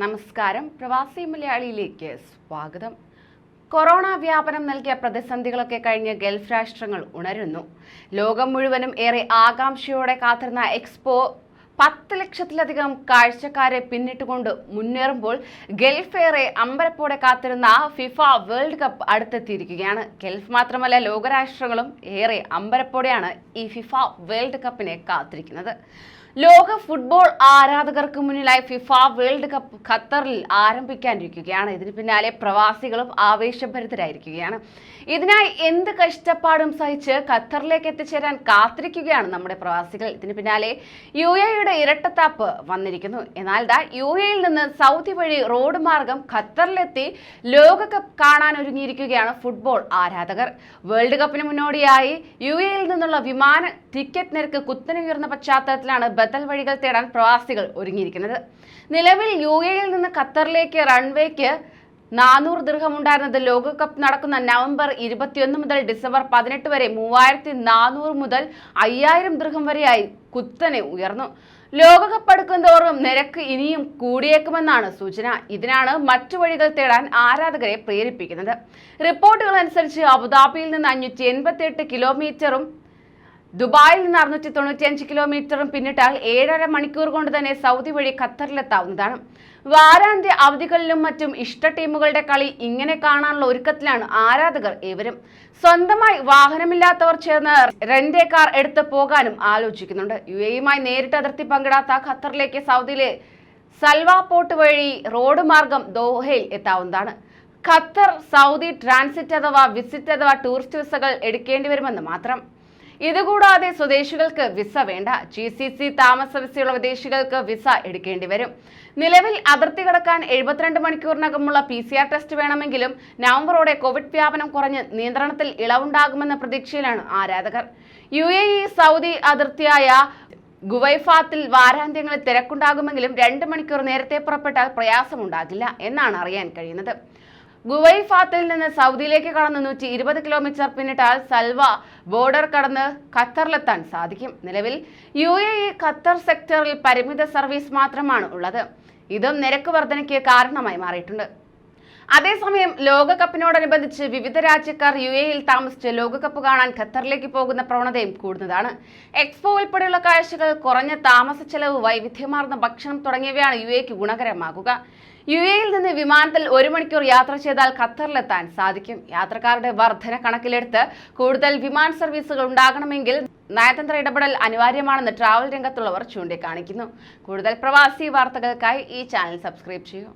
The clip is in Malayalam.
നമസ്കാരം. പ്രവാസി മലയാളിയിലേക്ക് സ്വാഗതം. കൊറോണ വ്യാപനം നൽകിയ പ്രതിസന്ധികളൊക്കെ കഴിഞ്ഞ് ഗൾഫ് രാഷ്ട്രങ്ങൾ ഉണരുന്നു. ലോകം മുഴുവനും ഏറെ ആകാംക്ഷയോടെ കാത്തിരുന്ന എക്സ്പോ പത്ത് ലക്ഷത്തിലധികം കാഴ്ചക്കാരെ പിന്നിട്ടുകൊണ്ട് മുന്നേറുമ്പോൾ ഗൾഫ് ഏറെ അമ്പരപ്പോടെ കാത്തിരുന്ന ഫിഫ വേൾഡ് കപ്പ് അടുത്തെത്തിയിരിക്കുകയാണ്. ഗൾഫ് മാത്രമല്ല ലോകരാഷ്ട്രങ്ങളും ഏറെ അമ്പരപ്പോടെയാണ് ഈ ഫിഫ വേൾഡ് കപ്പിനെ കാത്തിരിക്കുന്നത്. ലോക ഫുട്ബോൾ ആരാധകർക്ക് മുന്നിലായി ഫിഫ വേൾഡ് കപ്പ് ഖത്തറിൽ ആരംഭിക്കാനിരിക്കുകയാണ്. ഇതിന് പിന്നാലെ പ്രവാസികളും ആവേശഭരിതരായിരിക്കുകയാണ്. ഇതിനായി എന്ത് കഷ്ടപ്പാടും സഹിച്ച് ഖത്തറിലേക്ക് എത്തിച്ചേരാൻ കാത്തിരിക്കുകയാണ് നമ്മുടെ പ്രവാസികൾ. ഇതിന് പിന്നാലെ യു എയുടെ ഇരട്ടത്താപ്പ് വന്നിരിക്കുന്നു. എന്നാൽ ദാ യു എയിൽ നിന്ന് സൗദി വഴി റോഡ് മാർഗം ഖത്തറിലെത്തി ലോകകപ്പ് കാണാൻ ഒരുങ്ങിയിരിക്കുകയാണ് ഫുട്ബോൾ ആരാധകർ. വേൾഡ് കപ്പിന് മുന്നോടിയായി യു എയിൽ നിന്നുള്ള വിമാന ടിക്കറ്റ് നിരക്ക് കുത്തനെ ഉയർന്ന പശ്ചാത്തലത്തിലാണ് ബദൽ വഴികൾ തേടാൻ പ്രവാസികൾ ഒരുങ്ങിയിരിക്കുന്നത്. നിലവിൽ യു എയിൽ നിന്ന് ഖത്തറിലേക്ക് റൺവേക്ക് നാനൂറ് ദീർഘം ഉണ്ടായിരുന്നത് ലോകകപ്പ് നടക്കുന്ന നവംബർ ഇരുപത്തിയൊന്ന് മുതൽ ഡിസംബർ പതിനെട്ട് വരെ മൂവായിരത്തി നാനൂറ് മുതൽ അയ്യായിരം ദീർഘം വരെയായി കുത്തനെ ഉയർന്നു. ലോകകപ്പ് അടുക്കുന്തോറും നിരക്ക് ഇനിയും കൂടിയേക്കുമെന്നാണ് സൂചന. ഇതിനാണ് മറ്റു വഴികൾ തേടാൻ ആരാധകരെ പ്രേരിപ്പിക്കുന്നത്. റിപ്പോർട്ടുകൾ അനുസരിച്ച് അബുദാബിയിൽ നിന്ന് അഞ്ഞൂറ്റി എൺപത്തി എട്ട് കിലോമീറ്ററും ദുബായിൽ നിന്ന് അറുന്നൂറ്റി തൊണ്ണൂറ്റിയഞ്ച് കിലോമീറ്ററും പിന്നിട്ടാൽ ഏഴര മണിക്കൂർ കൊണ്ട് തന്നെ സൗദി വഴി ഖത്തറിലെത്താവുന്നതാണ്. വാരാന്ത്യ അവധികളിലും മറ്റും ഇഷ്ട ടീമുകളുടെ കളി ഇങ്ങനെ കാണാനുള്ള ഒരുക്കത്തിലാണ് ആരാധകർ ഏവരും. സ്വന്തമായി വാഹനമില്ലാത്തവർ ചേർന്ന് റെന്റേ കാർ എടുത്ത് പോകാനും ആലോചിക്കുന്നുണ്ട്. യു എയുമായി നേരിട്ട് അതിർത്തി പങ്കിടാത്ത ഖത്തറിലേക്ക് സൗദിയിലെ സൽവ പോർട്ട് വഴി റോഡ് മാർഗം ദോഹയിൽ എത്താവുന്നതാണ്. ഖത്തർ സൗദി ട്രാൻസിറ്റ് അഥവാ വിസിറ്റ് അഥവാ ടൂറിസ്റ്റ് വിസകൾ എടുക്കേണ്ടി വരുമെന്ന് മാത്രം. ഇതുകൂടാതെ സ്വദേശികൾക്ക് വിസ വേണ്ട. ജി സി സി താമസ വിസയുള്ള വിദേശികൾക്ക് വിസ എടുക്കേണ്ടി വരും. നിലവിൽ അതിർത്തി കടക്കാൻ എഴുപത്തിരണ്ട് മണിക്കൂറിനകമുള്ള പി സി ആർ ടെസ്റ്റ് വേണമെങ്കിലും നവംബറോടെ കോവിഡ് വ്യാപനം കുറഞ്ഞ് നിയന്ത്രണത്തിൽ ഇളവുണ്ടാകുമെന്ന പ്രതീക്ഷയിലാണ് ആരാധകർ. യു എ ഇ സൗദി അതിർത്തിയായ ഗുവൈഫാത്തിൽ വാരാന്ത്യങ്ങളിൽ തിരക്കുണ്ടാകുമെങ്കിലും രണ്ട് മണിക്കൂർ നേരത്തെ പുറപ്പെട്ടാൽ പ്രയാസമുണ്ടാകില്ല എന്നാണ് അറിയാൻ കഴിയുന്നത്. ഗുവൈഫാത്തിൽ നിന്ന് സൗദിയിലേക്ക് കടന്ന് നൂറ്റി ഇരുപത് കിലോമീറ്റർ പിന്നിട്ടാൽ സൽവ ബോർഡർ കടന്ന് ഖത്തറിലെത്താൻ സാധിക്കും. നിലവിൽ യു എ ഇ ഖത്തർ സെക്ടറിൽ പരിമിത സർവീസ് മാത്രമാണ് ഉള്ളത്. ഇതും നിരക്ക് വർധനയ്ക്ക് കാരണമായി മാറിയിട്ടുണ്ട്. അതേസമയം ലോകകപ്പിനോടനുബന്ധിച്ച് വിവിധ രാജ്യക്കാർ യു എയിൽ താമസിച്ച് ലോകകപ്പ് കാണാൻ ഖത്തറിലേക്ക് പോകുന്ന പ്രവണതയും കൂടുന്നതാണ്. എക്സ്പോ ഉൾപ്പെടെയുള്ള കാഴ്ചകൾ കുറഞ്ഞ താമസ ചെലവ് വൈവിധ്യമാർന്ന ഭക്ഷണം തുടങ്ങിയവയാണ് യു എക്ക് ഗുണകരമാകുക. യു എയിൽ നിന്ന് വിമാനത്തിൽ ഒരു മണിക്കൂർ യാത്ര ചെയ്താൽ ഖത്തറിലെത്താൻ സാധിക്കും. യാത്രക്കാരുടെ വർധന കണക്കിലെടുത്ത് കൂടുതൽ വിമാന സർവീസുകൾ ഉണ്ടാകണമെങ്കിൽ നയതന്ത്ര ഇടപെടൽ അനിവാര്യമാണെന്ന് ട്രാവൽ രംഗത്തുള്ളവർ ചൂണ്ടിക്കാണിക്കുന്നു. കൂടുതൽ പ്രവാസി വാർത്തകൾക്കായി ഈ ചാനൽ സബ്സ്ക്രൈബ് ചെയ്യൂ.